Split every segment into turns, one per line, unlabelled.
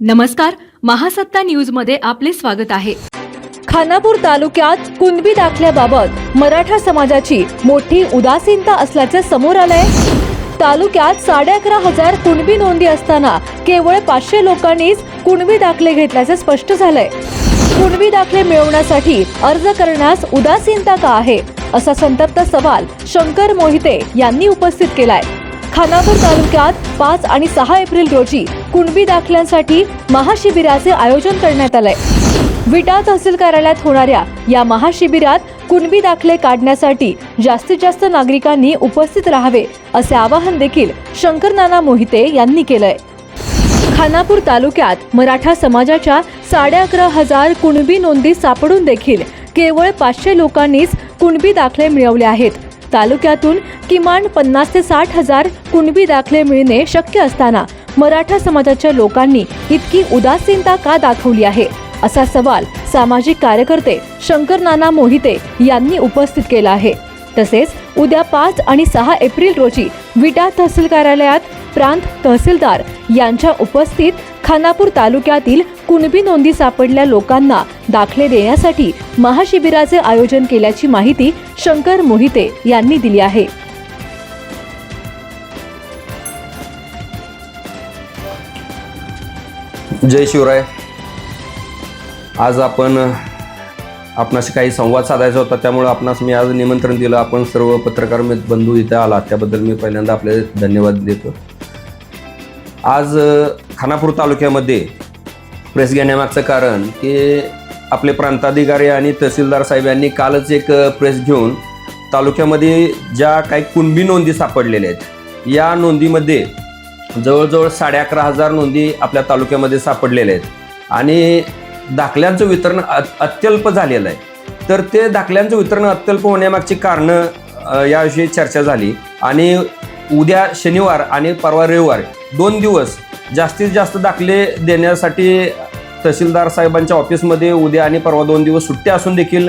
नमस्कार महासत्ता न्यूजमध्ये आपले स्वागत आहे.
खानापूर तालुक्यात कुणबी दाखल्याबाबत मराठा समाजाची मोठी उदासीनता असल्याचे समोर आलंय. तालुक्यात साडे अकरा हजार कुणबी नोंदी असताना केवळ पाचशे लोकांनीच कुणबी दाखले घेतल्याचे स्पष्ट झालंय. कुणबी दाखले मिळवण्यासाठी अर्ज करण्यास उदासीनता का आहे असा संतप्त सवाल शंकर मोहिते यांनी उपस्थित केलाय. खानापूर तालुक्यात पाच आणि सहा एप्रिल रोजी कुणबी दाखल्यांसाठी महाशिबिराचे आयोजन करण्यात आलंय. विटा तहसील कार्यालयात होणाऱ्या या महाशिबिरात कुणबी दाखले काढण्यासाठी जास्तीत जास्त नागरिकांनी उपस्थित राहावे असे आवाहन देखील शंकर नाना मोहिते यांनी केलंय. खानापूर तालुक्यात मराठा समाजाच्या साडे अकरा हजार कुणबी नोंदी सापडून देखील केवळ पाचशे लोकांनीच कुणबी दाखले मिळवले आहेत. तालुक्यातून किमान पन्नास ते साठ हजार कुणबी दाखले मिळणे शक्य असताना मराठा समाजाच्या लोकांनी इतकी उदासीनता का दाखवली आहे? असा सवाल सामाजिक कार्यकर्ते शंकर नाना मोहिते यांनी उपस्थित केला आहे. तसेच उद्या पाच आणि सहा एप्रिल रोजी विटा तहसील कार्यालयात प्रांत तहसीलदार यांच्या उपस्थित खानापूर तालुक्यातील कुणबी नोंदी सापडल्या लोकांना दाखले देण्यासाठी महाशिबिराचे आयोजन केल्याची माहिती शंकर मोहिते यांनी दिली आहे.
जय शिवराय. आज आपण आपणाशी काही संवाद साधायचा होता त्यामुळे आपणास मी आज निमंत्रण दिलं. आपण सर्व पत्रकार बंधू इथे आला त्याबद्दल मी पहिल्यांदा आपले धन्यवाद देतो. आज खानापूर तालुक्यामध्ये प्रेस घेण्यामागचं कारण की आपले प्रांताधिकारी आणि तहसीलदार साहेब यांनी कालच एक प्रेस घेऊन तालुक्यामध्ये ज्या काही कुणबी नोंदी सापडलेल्या आहेत या नोंदीमध्ये जवळजवळ साडे अकरा हजार नोंदी आपल्या तालुक्यामध्ये सापडलेल्या आहेत. आणि दाखल्यांचं वितरण अ- अत्यल्प झालेलं आहे. तर ते दाखल्यांचं वितरण अत्यल्प होण्यामागची कारणं याविषयी चर्चा झाली. आणि उद्या शनिवार आणि परवा रविवार दोन दिवस जास्तीत जास्त दाखले देण्यासाठी तहसीलदार साहेबांच्या ऑफिसमध्ये उद्या आणि परवा दोन दिवस सुट्ट्या असून देखील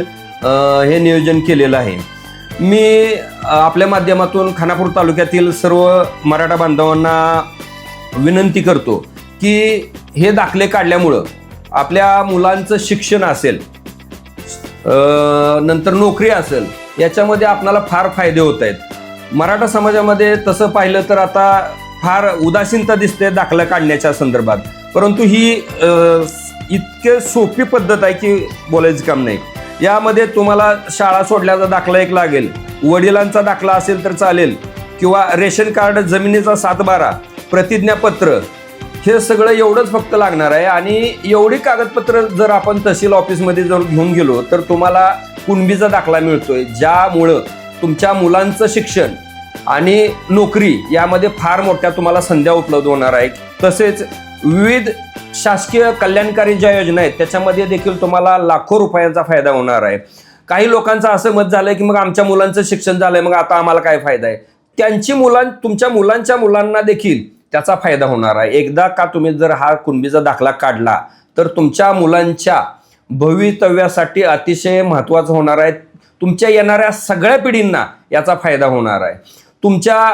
हे नियोजन केलेलं आहे. मी आपल्या माध्यमातून खानापूर तालुक्यातील सर्व मराठा बांधवांना विनंती करतो की हे दाखले काढल्यामुळं आपल्या मुलांचं शिक्षण असेल नंतर नोकरी असेल याच्यामध्ये आपणाला फार फायदे होत आहेत. मराठा समाजामध्ये तसं पाहिलं तर आता फार उदासीनता दिसते दाखला काढण्याच्या संदर्भात. परंतु ही इतके सोपी पद्धत आहे की बोलायचं काम नाही. यामध्ये तुम्हाला शाळा सोडल्याचा दाखला एक लागेल. वडिलांचा दाखला असेल तर चालेल. किंवा रेशन कार्ड जमिनीचा सातबारा प्रतिज्ञापत्र हे सगळं एवढंच फक्त लागणार आहे. आणि एवढी कागदपत्र जर आपण तहसील ऑफिसमध्ये जर घेऊन गेलो तर तुम्हाला कुणबीचा दाखला मिळतोय. ज्यामुळं तुमच्या मुलांचं शिक्षण आणि नोकरी यामध्ये फार मोठ्या तुम्हाला संध्या उपलब्ध होणार आहे. तसेच विविध शासकीय कल्याणकारी ज्या योजना आहेत त्याच्यामध्ये देखील तुम्हाला लाखो रुपयांचा फायदा होणार आहे. काही लोकांचं असं मत झालंय की मग आमच्या मुलांचं शिक्षण झालंय मग आता आम्हाला काय फायदा आहे? त्यांची मुलां तुमच्या मुलांच्या मुलांना देखील त्याचा फायदा होणार आहे. एकदा का तुम्ही जर हा कुणबीचा दाखला काढला तर तुमच्या मुलांच्या भवितव्यासाठी अतिशय महत्त्वाचं होणार आहे. तुमच्या येणाऱ्या सगळ्या पिढींना याचा फायदा होणार आहे. तुमच्या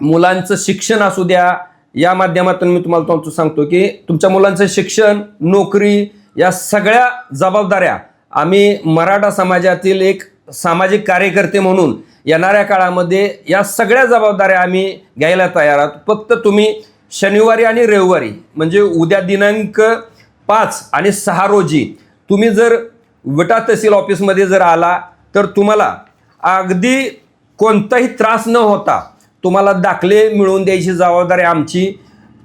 मुलांचं शिक्षण असू द्या या माध्यमातून मी तुम्हाला तुमचं सांगतो की तुमच्या मुलांचं शिक्षण नोकरी या सगळ्या जबाबदाऱ्या आम्ही मराठा समाजातील एक सामाजिक कार्यकर्ते म्हणून येणाऱ्या काळामध्ये या सगळ्या जबाबदाऱ्या आम्ही घ्यायला तयार आहोत. फक्त तुम्ही शनिवारी आणि रविवारी म्हणजे उद्या दिनांक पाच आणि सहा रोजी तुम्ही जर विटा तहसील ऑफिसमध्ये जर आला तर तुम्हाला अगदी कोणताही त्रास न होता तुम्हाला दाखले मिळवून द्यायची जबाबदारी आमची.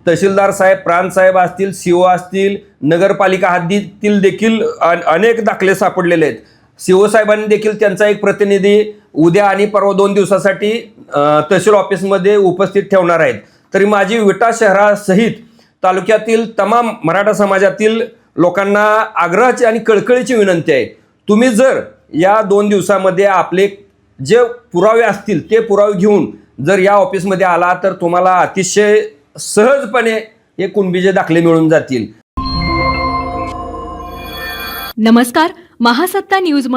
तहसीलदार साहेब प्रांतसाहेब असतील असतील ओ असतील नगरपालिका हद्दीतील देखील अनेक दाखले सापडलेले आहेत. सीओ साहेबांनी देखील त्यांचा एक प्रतिनिधी उद्या आणि परवा दोन दिवसासाठी तहसील ऑफिसमध्ये उपस्थित ठेवणार आहेत. तरी माझी विटा शहरासहित तालुक्यातील तमाम मराठा समाजातील लोकांना आग्रहाची आणि कळकळीची विनंती आहे. तुम्ही जर या दोन दिवसामध्ये आपले जे पुरावे असतील ते पुरावे घेऊन जर या ऑफिसमध्ये आला तर तुम्हाला अतिशय सहजपणे हे कुणबीचे दाखले मिळून जातील.
नमस्कार महासत्ता न्यूजमध्ये